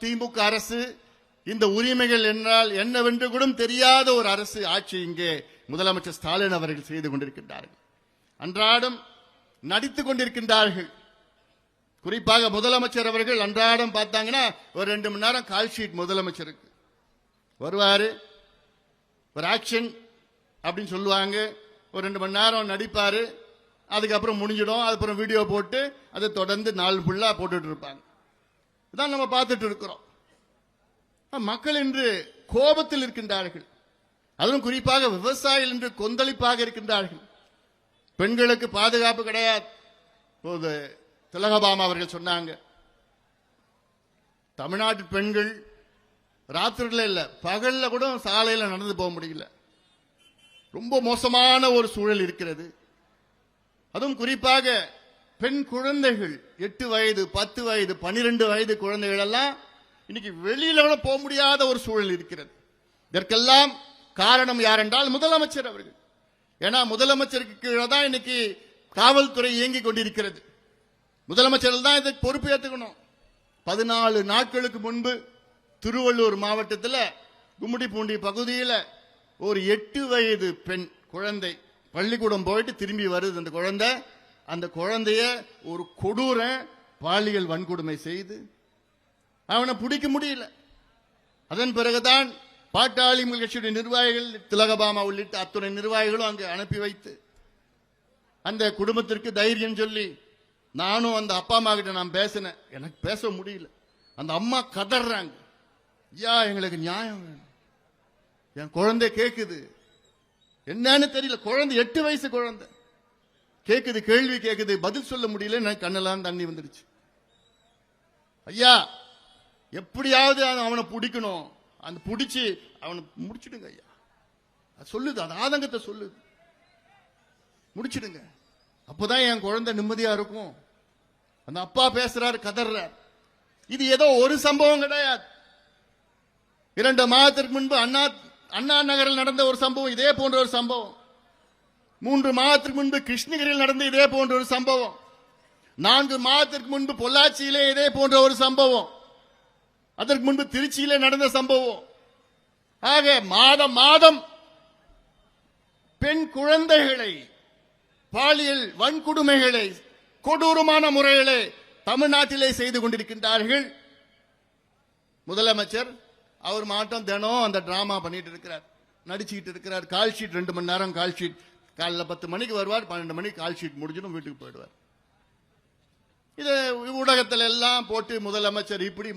திமுக அரசு இந்த உரிமைகள் என்றால் என்னவென்று கூட தெரியாத ஒரு அரசு ஆட்சி இங்கே முதலமைச்சர் ஸ்டாலின் அவர்கள் செய்து கொண்டிருக்கின்றார்கள். அன்றாடம் நடித்துக் கொண்டிருக்கின்றார்கள். குறிப்பாக முதலமைச்சர் அவர்கள் அன்றாடம் பார்த்தாங்கன்னா ஒரு ரெண்டு மணி நேரம் கால் ஷீட் முதலமைச்சருக்கு. வருவாரு ஒரு ஆக்ஷன் அப்படின்னு சொல்லுவாங்க. ஒரு ரெண்டு மணி நேரம் நடிப்பாரு. அதுக்கப்புறம் முடிஞ்சிடும். அதுக்கப்புறம் வீடியோ போட்டு அதை தொடர்ந்து நாள் ஃபுல்லா போட்டுட்டு இருப்பாங்க. இதான் நம்ம பார்த்துட்டு இருக்கிறோம். மக்கள் இன்று கோபத்தில் இருக்கின்றார்கள். அதுவும் குறிப்பாக விவசாயிகள் இன்று கொந்தளிப்பாக இருக்கின்றார்கள். பெண்களுக்கு பாதுகாப்பு கிடையாது. இப்போது திலகபாமா அவர்கள் சொன்னாங்க தமிழ்நாட்டு பெண்கள் ராத்திரில இல்லை பகல்ல கூட சாலையில் நடந்து போக முடியல. ரொம்ப மோசமான ஒரு சூழல் இருக்கிறது. அதுவும் குறிப்பாக பெண் குழந்தைகள் எட்டு வயது பத்து வயது பனிரெண்டு வயது குழந்தைகள் எல்லாம் இன்னைக்கு வெளியில கூட போக முடியாத ஒரு சூழல் இருக்கிறது. இதற்கெல்லாம் காரணம் யார் என்றால் முதலமைச்சர் அவர்கள். ஏன்னா முதலமைச்சருக்கு கீழே தான் இன்னைக்கு காவல்துறை இயங்கிக் கொண்டிருக்கிறது. முதலமைச்சர் தான் இதை பொறுப்பு ஏற்றுக்கணும் பதினாலு நாட்களுக்கு முன்பு திருவள்ளூர் மாவட்டத்தில் கும்மிடிப்பூண்டி பகுதியில் ஒரு எட்டு வயது பெண் குழந்தை பள்ளிக்கூடம் போயிட்டு திரும்பி வருது. அந்த குழந்தை அந்த குழந்தைய ஒரு கொடூர பாலியல் வன்கொடுமை செய்து அவனை பிடிக்க முடியல. அதன் பிறகுதான் பாட்டாளி கட்சியுடைய நிர்வாகிகள் திலகபாமா உள்ளிட்ட அத்துணை நிர்வாகிகளும் அங்கு அனுப்பி வைத்து அந்த குடும்பத்திற்கு தைரியம் சொல்லி நானும் அந்த அப்பா அம்மா கிட்ட நான் பேசினேன். எனக்கு பேச முடியல. அந்த அம்மா கதறாங்க. ஐயா எங்களுக்கு நியாயம் வேணும். என் குழந்தை கேட்குது என்னன்னு தெரியல. குழந்தை எட்டு வயசு குழந்தை. கேக்குது கேள்வி கேக்குது பதில் சொல்ல முடியல எனக்கு கண்ணெல்லாம் தண்ணி வந்துடுச்சு. ஐயா எப்படியாவது அவனை பிடிக்கணும். அந்த பிடிச்சி அவனை முடிச்சிடுங்க ஐயா. அது சொல்லுது அது ஆதங்கத்தை சொல்லுது. முடிச்சிடுங்க. அப்போதான் என் குழந்தை நிம்மதியா இருக்கும். அந்த அப்பா பேசுறாரு கதர்றார். இது ஏதோ ஒரு சம்பவம் கிடையாது. இரண்டு மாதத்திற்கு முன்பு அண்ணா அண்ணா நகரில் நடந்த ஒரு சம்பவம் இதே போன்ற ஒரு சம்பவம். மூன்று மாதத்திற்கு முன்பு கிருஷ்ணகிரியில் நடந்த இதே போன்ற ஒரு சம்பவம். நான்கு மாதத்திற்கு முன்பு பொள்ளாச்சியிலே இதே போன்ற ஒரு சம்பவம். அதற்கு முன்பு திருச்சியிலே நடந்த சம்பவம். ஆக மாதம் மாதம் பெண் குழந்தைகளை பாலியல் வன்கொடுமைகளை கொடூரமான முறைகளை தமிழ்நாட்டிலே செய்து கொண்டிருக்கின்றார்கள். முதலமைச்சர் அவர் மாட்டம் தினம் அந்த டிராமா பண்ணிட்டு இருக்கிறார். நடிச்சுக்கிட்டு இருக்கிறார். கால் ஷீட் ரெண்டு மணி நேரம் கால் ஷீட். காலைல பத்து மணிக்கு வருவார் பன்னெண்டு மணிக்கு கால் ஷீட் முடிஞ்சிடும் வீட்டுக்கு போயிடுவார். இது ஊடகத்தில் எல்லாம் போட்டு முதலமைச்சர் இப்படி